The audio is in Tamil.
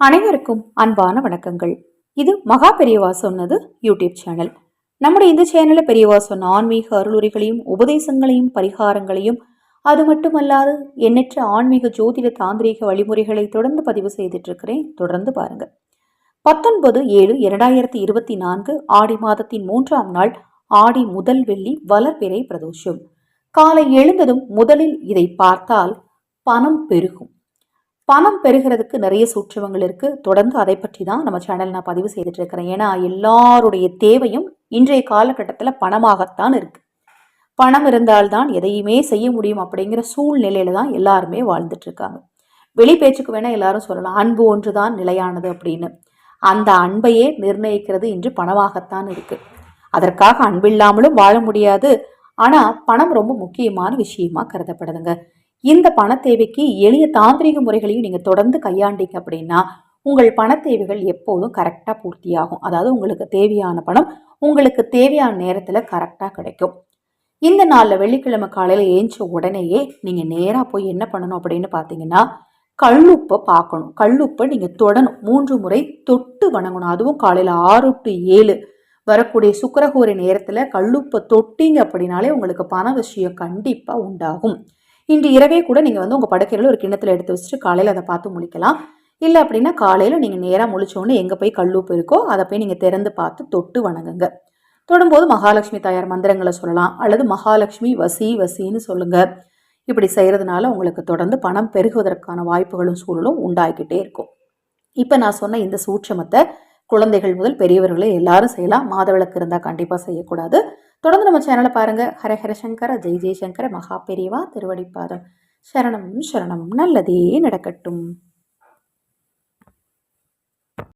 அனைவருக்கும் அன்பான வணக்கங்கள். இது மகா பெரியவா சொன்னது யூடியூப் சேனல். நம்முடைய இந்த சேனலில் பெரியவா சொன்ன ஆன்மீக அருளுரைகளையும் உபதேசங்களையும் பரிகாரங்களையும் அது மட்டுமல்லாது எண்ணற்ற ஆன்மீக ஜோதிட தாந்திரீக வழிமுறைகளை தொடர்ந்து பதிவு செய்துட்டு இருக்கிறேன் தொடர்ந்து பாருங்க. பத்தொன்பது ஏழு இரண்டாயிரத்தி இருபத்தி நான்கு ஆடி மாதத்தின் மூன்றாம் நாள் ஆடி முதல் வெள்ளி வளர்பிறை பிரதோஷம். காலை எழுந்ததும் முதலில் இதை பார்த்தால் பணம் பெருகும். பணம் பெறுகிறதுக்கு நிறைய சூற்றுவங்கள் இருக்கு. தொடர்ந்து அதை பற்றி தான் நம்ம சேனல் நான் பதிவு செய்துட்டு இருக்கிறேன் ஏன்னா எல்லாருடைய தேவையும் இன்றைய காலகட்டத்தில் பணமாகத்தான் இருக்கு. பணம் இருந்தால்தான் எதையுமே செய்ய முடியும் அப்படிங்கிற சூழ்நிலையில தான் எல்லாருமே வாழ்ந்துட்டு இருக்காங்க வெளி பேச்சுக்கு வேணா எல்லாரும் சொல்லலாம். அன்பு ஒன்றுதான் நிலையானது அப்படின்னு. அந்த அன்பையே நிர்ணயிக்கிறது இன்று பணமாகத்தான் இருக்கு. அதற்காக அன்பில்லாமலும் வாழ முடியாது. ஆனா பணம் ரொம்ப முக்கியமான விஷயமா கருதப்படுதுங்க. இந்த பண தேவைக்கு எளிய தாந்திரிக முறைகளையும் நீங்கள் தொடர்ந்து கையாண்டீங்க அப்படின்னா உங்கள் பண தேவைகள் எப்போதும் கரெக்டாக பூர்த்தியாகும். அதாவது உங்களுக்கு தேவையான பணம் உங்களுக்கு தேவையான நேரத்தில் கரெக்டாக கிடைக்கும். இந்த நாளில் வெள்ளிக்கிழமை காலையில் ஏஞ்ச உடனேயே நீங்கள் நேராக போய் என்ன பண்ணணும் அப்படின்னு பார்த்தீங்கன்னா கல்லுப்பை பார்க்கணும். கல்லுப்பை நீங்கள் தொடணும். மூன்று முறை தொட்டு வணங்கணும். அதுவும் காலையில் ஆறு டு ஏழு வரக்கூடிய சுக்கரகோரி நேரத்தில் கல்லுப்பை தொட்டிங்க அப்படின்னாலே உங்களுக்கு பண விஷயம் கண்டிப்பாக உண்டாகும். இன்று இரவே கூட நீங்கள் வந்து உங்கள் படுக்கையில் ஒரு கிண்ணத்தில் எடுத்து வச்சுட்டு காலையில் அதை பார்த்து முழிக்கலாம். இல்லை அப்படின்னா காலையில் நீங்கள் நேராக முழிச்சோன்னு எங்கே போய் கல்லூப்பு இருக்கோ அதை போய் நீங்கள் திறந்து பார்த்து தொட்டு வணங்குங்க. தொடும்போது மகாலட்சுமி தாயார் மந்திரங்களை சொல்லலாம். அல்லது மகாலட்சுமி வசி வசின்னு சொல்லுங்கள் இப்படி செய்கிறதுனால உங்களுக்கு தொடர்ந்து பணம் பெருகுவதற்கான வாய்ப்புகளும் சூழலும் உண்டாகிக்கிட்டே இருக்கும். இப்போ நான் சொன்ன இந்த சூட்சமத்தை குழந்தைகள் முதல் பெரியவர்களே எல்லாரும் செய்யலாம். மாதவிளக்கு இருந்தால் கண்டிப்பாக செய்யக்கூடாது. தொடர்ந்து நம்ம சேனலை பாருங்கள் ஹர ஹர சங்கர ஜெய் ஜெய்சங்கர மகா பெரியவா திருவடிப்பாதம் சரணம் சரணம். நல்லதே நடக்கட்டும்.